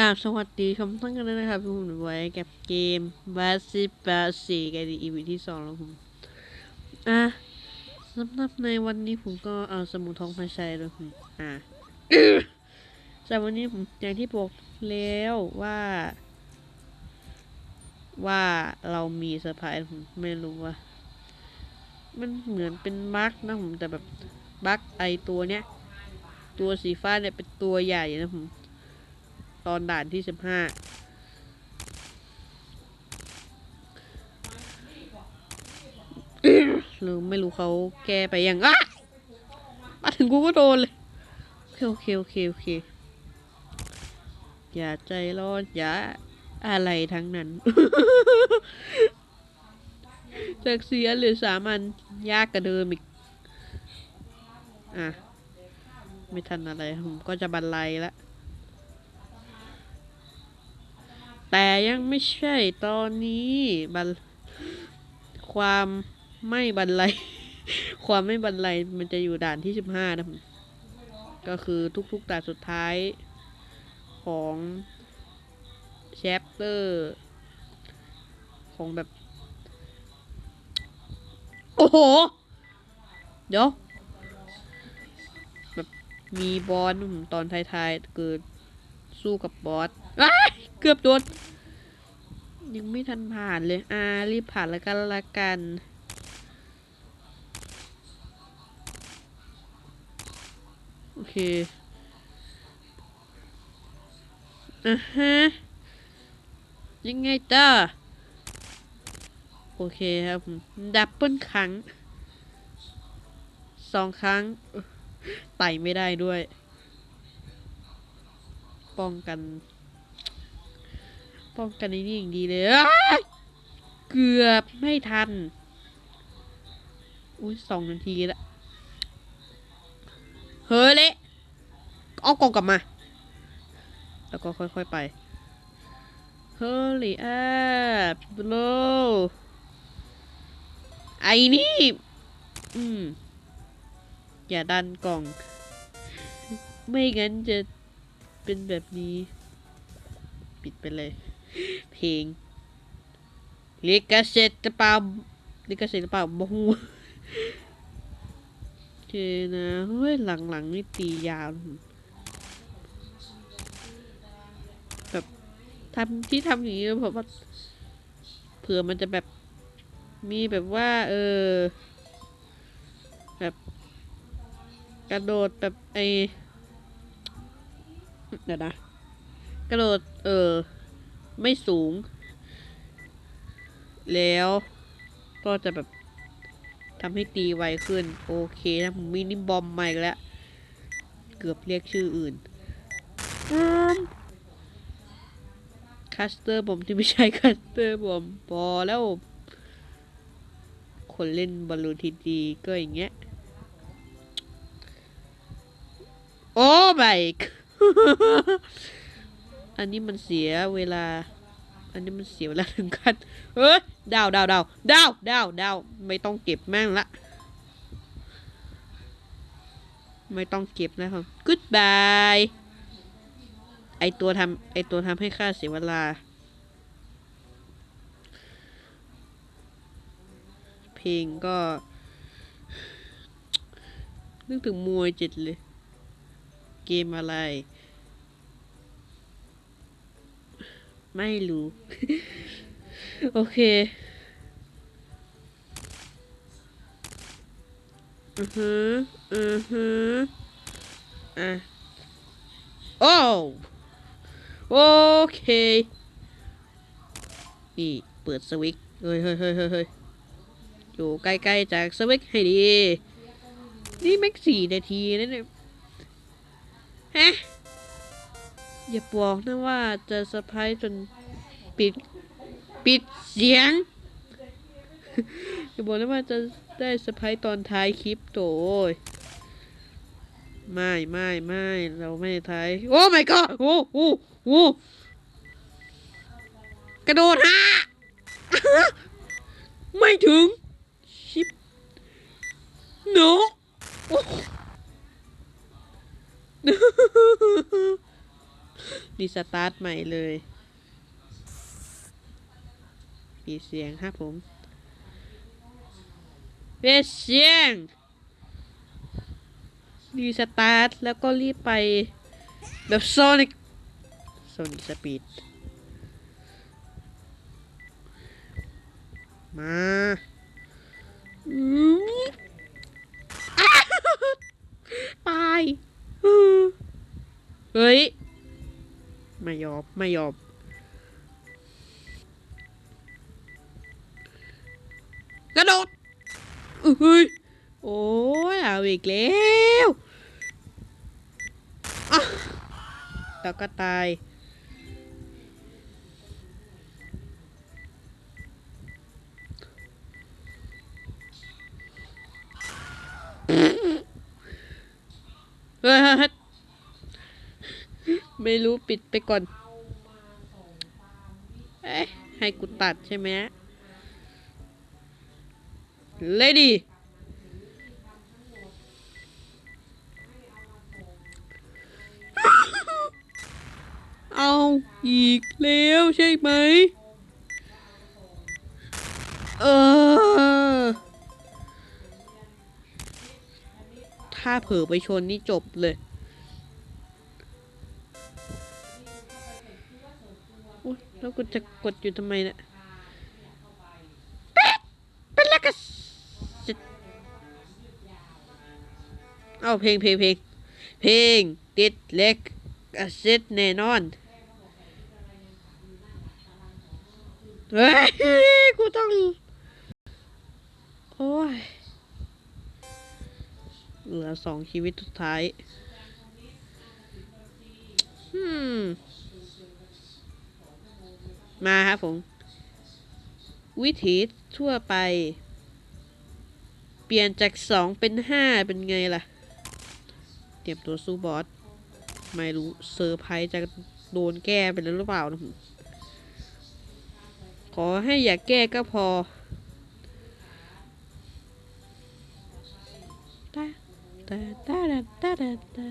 กราบสวัสดีคำทั้งกันด้วยนะครับทุกคนไว้กับเกมบาซิบาซีกันดีอีพีที่สองแล้วผมอะสำหรับในวันนี้ผมก็เอาสมุดทองมาใช้แล้วผมอะจากวันนี้ผมอย่างที่บอกแล้วว่า ว่าเรามีเซอร์ไพรส์ผมไม่รู้ว่า มันเหมือนเป็นบั๊กนะผมแต่แบบบั๊กไอตัวเนี้ย ตัวสีฟ้าเนี่ยเป็นตัวใหญ่นะผม ตอนด่านที่สิบห้าหรือไม่รู้เขาแก้ไปยังอะมาถึงกูก็โดนเลย โอเค โอเค โอเค อย่าใจร้อน อย่าอะไรทั้งนั้น จากเสียหรือสามันยากกว่าเดิมอีก อะ ไม่ทันอะไร ผมก็จะบรรลัยล้ว แต่ยังไม่ใช่ตอนนี้บันความไม่บรรลัย ความไม่บรรลัยมันจะอยู่ด่านที่สิบห้านะก็คือทุกๆด่านสุดท้ายของแชปเตอร์ของแบบ โอ้โห เดี๋ยว แบบมีบอสตอนท้ายๆ เกิดสู้กับบอส อ้าเกือบโดนยังไม่ทันผ่านเลย อ่า รีบผ่านแล้วกันละกัน โอเคอะฮะ ยังไงต่อโอเคครับผมดับเบิลครั้งสองครั้ง ไต่ไม่ได้ด้วย ป้องกัน ป้องกันนนี่อย่างดีเลยเกือบไม่ทัน อุ้ยสองนาทีละ เฮ้ยเละเอากล่องกลับมา แล้วก็ค่อยๆไป เฮ้ยแอบโลไอ้นี่ อืม อย่าดันกล่อง ไม่งั้นจะเป็นแบบนี้ ปิดไปเลย เพลงลิกาเซตเปล่าลิกาเซตเปล่าบูเคนะเฮ้ยหลังๆนี่ตียาวแบบทำที่ทำอย่างนี้เพราะว่าเผื่อมันจะแบบมีแบบว่า เออ แบบกระโดดแบบไอเดี๋ยวนะกระโดดเออ ไม่สูง แล้วก็จะแบบทำให้ตีไวขึ้น โอเคนะผมมินิบอมมาอีกแล้ว เกือบเรียกชื่ออื่นคัสเตอร์ผมที่ไม่ใช่คัสเตอร์ผมพอแล้ว คนเล่นบอลลูนทีดีก็อย่างเงี้ย โอ้ไม่ อันนี้มันเสียเวลา อันนี้มันเสียเวลาถึงกันเอ้ยดาวดาวดาวดาวดาวดาวไม่ต้องเก็บแม่งละ ไม่ต้องเก็บนะครับ goodbye ไอตัวทำไอตัวทำให้ค่าเสียเวลา เพลงก็ นึกถึงมวยจิตเลย เกมอะไร ไม่รู้ โอเคอือฮึอือฮึอะโอ้โอเค นี่ เปิดสวิตช์เฮ้ยเฮ้ยเฮ้ยเฮ้ยอยู่ใกล้ๆจากสวิตช์ให้ดี นี่แม็กสี่นาทีนะเนี่ยฮะ อย่าบอกนะว่าจะเซอร์ไพรส์จนปิดปิดเสียง อย่าบอกนะว่าจะได้เซอร์ไพรส์ตอนท้ายคลิปโถยไม่ไม่ไม่เราไม่ท้ายโอ้ my god โอ้โอ้โอ้กระโดดฮะไม่ถึงชิป no โอ้ รีสตาร์ทใหม่เลยปีเสียงครับผมเปเสียงรีสตาร์ทแล้วก็รีบไปแบบโซนิกโซนิกสปีดมาอือ้าวตายเฮ้ย ไม่ยอม ไม่ยอม กระโดดอื้อเฮ้ย โอ้ยเอาอีกแล้วแล้วก็ตายเฮ้ยเฮ้ยเฮ้ย ไม่รู้ปิดไปก่อน เอ๊ะ ให้กูตัดใช่ไหมเลดี้เอาอีกแล้วใช่ไหม เออ ถ้าเผลอไปชนนี่จบเลย แล้วกูจะกดอยู่ทำไมเนะี่ยเป็ดเป็นแล้วก็จะเอาเพลงเพลงเพลงเพลงติดเล็กอาเซ็ตแน่นอนเฮ้ยกูต้อง โอ้ย เหลือสองชีวิตสุดท้ายอื มาครับผม วิถีทั่วไป เปลี่ยนจากสองเป็นห้าเป็นไงล่ะ เตรียมตัวสู้บอส ไม่รู้เซอร์ไพรส์จะโดนแก้ไปแล้วหรือเปล่านะผมขอให้อย่าแก้ก็พอตาตาตาตาตาตา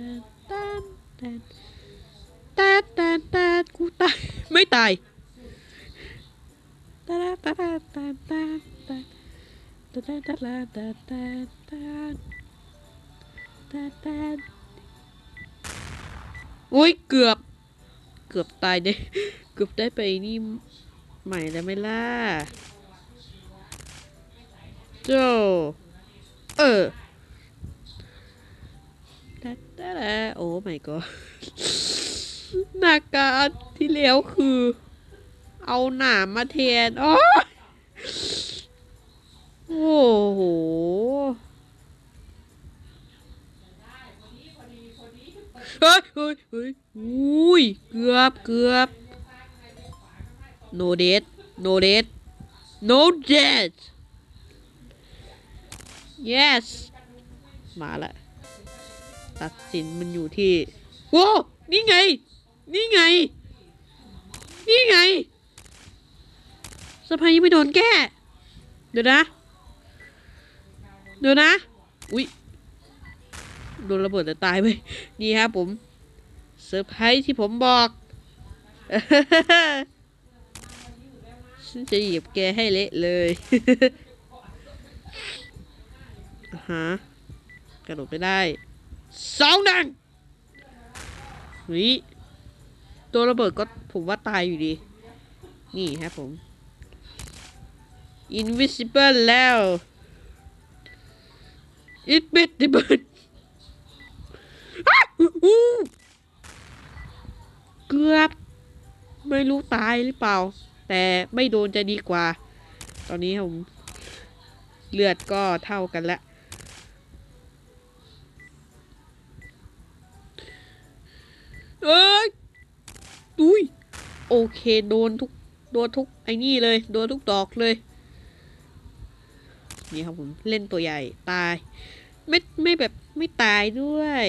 ตาตาตาตาตากูตาย ไม่ตาย ตาตาตาตาตาตาตาตาตาตาตาตาตาตาตาอุ้ยเกือบ เกือบตายเด้เกือบได้ไปนี่ใหม่แล้วไม่ล่ะโจเออตาตาตาโอ้ my god หน้าการที่แล้วคือ เอาหนามมาแทนโอ้โอ้โหเฮ้ยเฮ้ยเฮ้ยอุ้ย เกือบเกือบ no dead no dead no dead yes มาละ ตัดสินมันอยู่ที่ โว้ นี่ไง นี่ไง นี่ไง สะพายยังไม่โดนแก้ เดี๋ยวนะ เดี๋ยวนะ อุ๊ยโดนระเบิดแต่ตายไปนี่ครับผมเซอร์ไพรส์ที่ผมบอกฉันจะเหยียบแกให้เละเลยอ่าฮะกระโดดไปได้สองดังวิตัวระเบิดก็ผมว่าตายอยู่ดี นี่ครับผม invisible แล้ว invisible อ้าวอู้เกือบ ไม่รู้ตายหรือเปล่า แต่ไม่โดนจะดีกว่า ตอนนี้ผม เลือดก็เท่ากันแล้วเอ้ยอุ้ย โอเค โดนทุก โดนทุก ไอ้นี่เลย โดนทุกดอกเลย นี่ครับผมเล่นตัวใหญ่ตาย ไม่ไม่แบบไม่ตายด้วย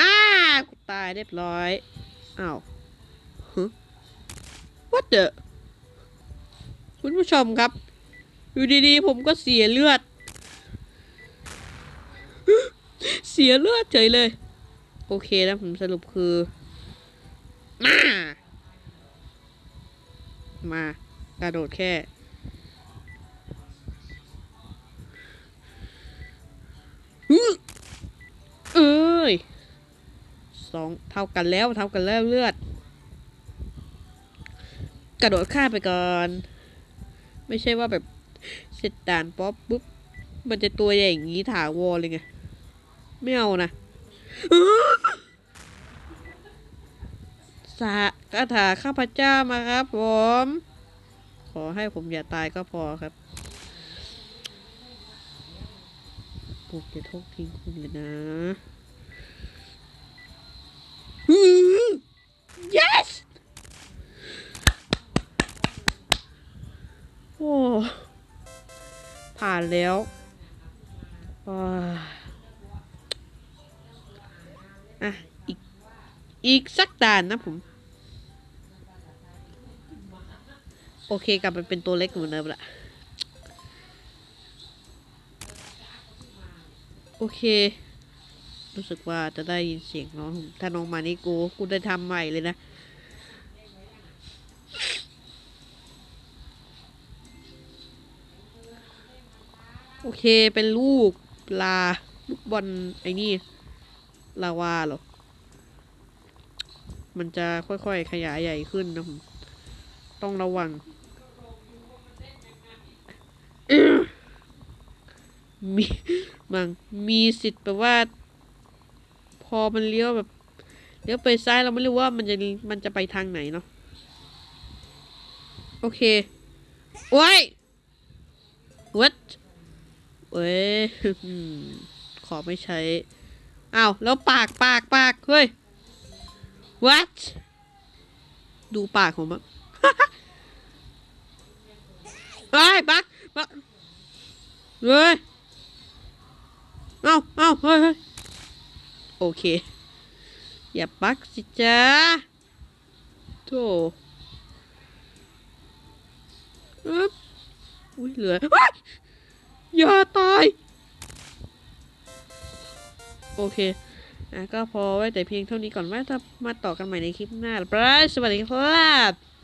อ้ากูตายเรียบร้อยอ้าวฮะ what the คุณผู้ชมครับ อยู่ดีๆ ผมก็เสียเลือด เสียเลือดเฉยเลย โอเคแล้วผมสรุปคือ มา มากระโดดแค่อื้อเอ้ยสองเท่ากันแล้วเท่ากันแล้วเลือด กระโดดข้ามไปก่อน ไม่ใช่ว่าแบบเสร็จด่านป๊อปปุ๊บมันจะตัวใหญ่อย่างนี้ถาวรเลยไง ไม่เอานะ สาคาถาข้าพเจ้ามาครับผม ขอให้ผมอย่าตายก็พอครับผมจะทษทิ้งคุณเลยนะ yes โอ้ผ่านแล้วอะ อีก อีกสักด่านนะผม โอเคกลับไปเป็นตัวเล็กเหมือนเดิมละโอเค รู้สึกว่าจะได้ยินเสียงน้อง ถ้าน้องมานี่กูกูได้ทำใหม่เลยนะ โอเคเป็นลูกลาลูกบอลไอ้นี่ ลาวาหรอ มันจะค่อยๆขยายใหญ่ขึ้นนะผมต้องระวัง อื้อ มีมังมีสิทธิ์แบบว่า พอมันเลี้ยวแบบเลี้ยวไปซ้ายเราไม่รู้ว่ามันจะมันจะไปทางไหนเนาะโอเคโอ้ย what เว้ยขอไม่ใช้อ้าวแล้วปากปากปากเฮ้ย what ดูปากผมอะเฮ้ยปักปักเฮ้ย เอ้าเอ้าเฮ้ยเฮ้ยโอเค อย่าปักสิจ้าโธ่อึ๊บอุ้ยเหลือเฮ้ยอย่าตาย โอเคอะก็พอไว้แต่เพียงเท่านี้ก่อนว่าจะมาต่อกันใหม่ในคลิปหน้าบายสวัสดีครับ